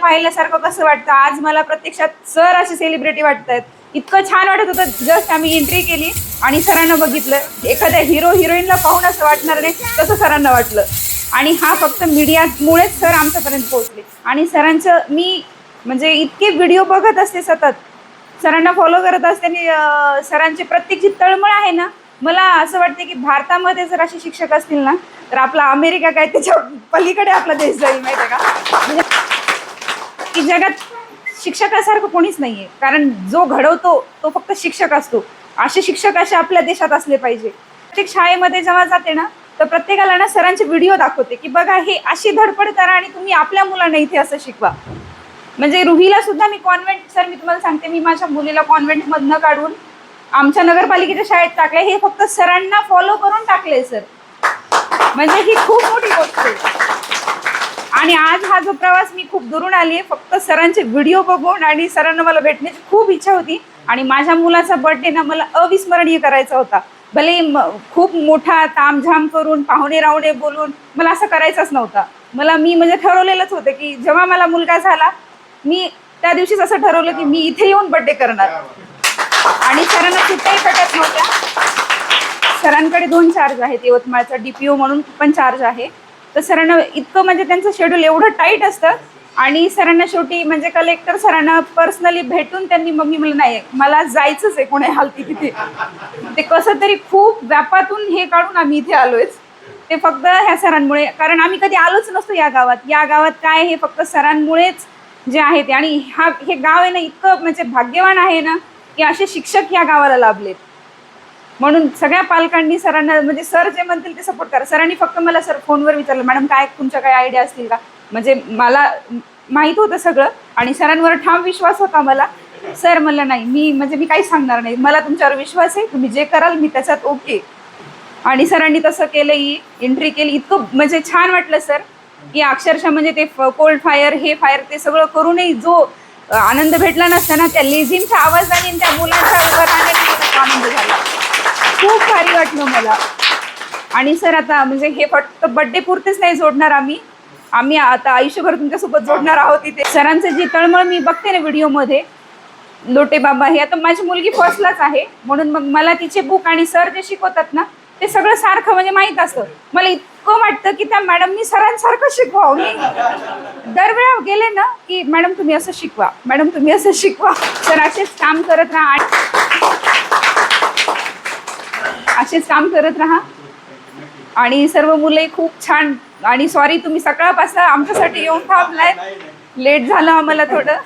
पाहिल्यासारखं कसं वाटतं? आज मला प्रत्यक्षात सर असे सेलिब्रिटी वाटतात. इतकं छान वाटत होतं. जस्ट आम्ही एंट्री केली आणि सरांना बघितलं. एखाद्या हिरो हिरोईनला पाहून असं वाटणार नाही तसं सरांना वाटलं. आणि हा फक्त मीडियामुळेच सर आमच्यापर्यंत पोहोचले. आणि सरांचं मी म्हणजे इतके व्हिडिओ बघत असते सतत. सरांना फॉलो करत असताना आणि सरांची प्रत्येक जी तळमळ आहे ना मला असं वाटते की भारतामध्ये जर असे शिक्षक असतील ना तर आपला अमेरिका काय त्याच्या पलीकडे आपला देश जाईल माहिती आहे का म्हणजे की जगात शिक्षकासारखं कोणीच नाहीये. कारण जो घडवतो तो फक्त शिक्षक असतो. असे शिक्षक असे आपल्या देशात असले पाहिजे. प्रत्येक शाळेमध्ये जेव्हा जाते ना तर प्रत्येकाला ना सरांचे व्हिडिओ दाखवते की बघा हे अशी धडपड करा आणि तुम्ही आपल्या मुलांना इथे असं शिकवा. म्हणजे रुहीला सुद्धा मी कॉन्व्हेंट सर मी तुम्हाला सांगते मी माझ्या मुलीला कॉन्व्हेंट मधनं काढून आमच्या नगरपालिकेच्या शाळेत टाकले हे फक्त सरांना फॉलो करून टाकले सर. म्हणजे ही खूप मोठी गोष्ट आहे. आणि आज हा जो प्रवास मी खूप दुरून आली आहे फक्त सरांचे व्हिडिओ बघून आणि सरांना मला भेटण्याची खूप इच्छा होती. आणि माझ्या मुलाचा बर्थडे ना मला अविस्मरणीय करायचा होता. भले खूप मोठा तामझाम करून पाहुणे रावणे बोलून मला असं करायचंच नव्हता. मला मी म्हणजे ठरवलेलंच होतं की जेव्हा मला मुलगा झाला मी त्या दिवशीच असं ठरवलं की मी इथे येऊन बर्थडे करणार. आणि सरांना कुठेही पटत नव्हत्या. सरांकडे दोन चार्ज आहेत यवतमाळचा डीपीओ म्हणून पण चार्ज आहे. तर सरांना इतकं म्हणजे त्यांचं शेड्यूल एवढं टाईट असतं. आणि सरांना शेवटी म्हणजे कलेक्टर सरांना पर्सनली भेटून त्यांनी मग मी म्हणलं नाही मला जायचंच आहे कोणी हालती तिथे. ते कसं तरी खूप व्यापातून हे काढून आम्ही इथे आलोयच. ते फक्त ह्या सरांमुळे कारण आम्ही कधी आलोच नसतो या गावात. या गावात काय हे फक्त सरांमुळेच जे आहे ते. आणि हा हे गाव आहे ना इतकं म्हणजे भाग्यवान आहे ना की असे शिक्षक या गावाला लाभलेत. म्हणून सगळ्या पालकांनी सरांना म्हणजे सर जे म्हणतील ते सपोर्ट करा. सरांनी फक्त मला सर फोनवर विचारलं मॅडम काय तुमच्या काय आयडिया असतील का? म्हणजे मला माहीत होतं सगळं आणि सरांवर ठाम विश्वास होता मला. सर म्हणलं नाही मी म्हणजे मी काही सांगणार नाही. मला तुमच्यावर विश्वास आहे. तुम्ही जे कराल मी त्याच्यात ओके आणि सरांनी तसं केलं ही एंट्री केली. इतकं म्हणजे छान वाटलं सर की अक्षरशः म्हणजे ते कोल्ड फायर हे फायर ते सगळं करूनही जो आनंद भेटला नसताना त्या लेझिमच्या आवाजाने आणि त्या मुलांच्या उभं राहण्याने आनंद झाला. वाटलं मला. आणि सर आता म्हणजे हे फक्त बड्डे पुरतेच नाही जोडणार आम्ही. आम्ही आता आयुष्यभर तुमच्यासोबत जोडणार आहोत इथे. सरांचं जी तळमळ मी बघते ना व्हिडिओमध्ये लोटे बाबा हे आता माझी मुलगी फर्स्टलाच आहे. म्हणून मग मला तिचे बुक आणि सर जे शिकवतात ना ते सगळं सारखं म्हणजे माहीत असतं. मला इतकं वाटतं की त्या मॅडमनी सरांसारखं शिकवा मी दरवेळा गेले ना की मॅडम तुम्ही असं शिकवा मॅडम तुम्ही असं शिकवा. सर असेच काम करत राहा. असेच काम करत राहा. आणि सर्व मुले खूप छान. आणि सॉरी तुम्ही सकाळपासून आमच्यासाठी येऊन थांबलाय. लेट झालं आम्हाला थोडं.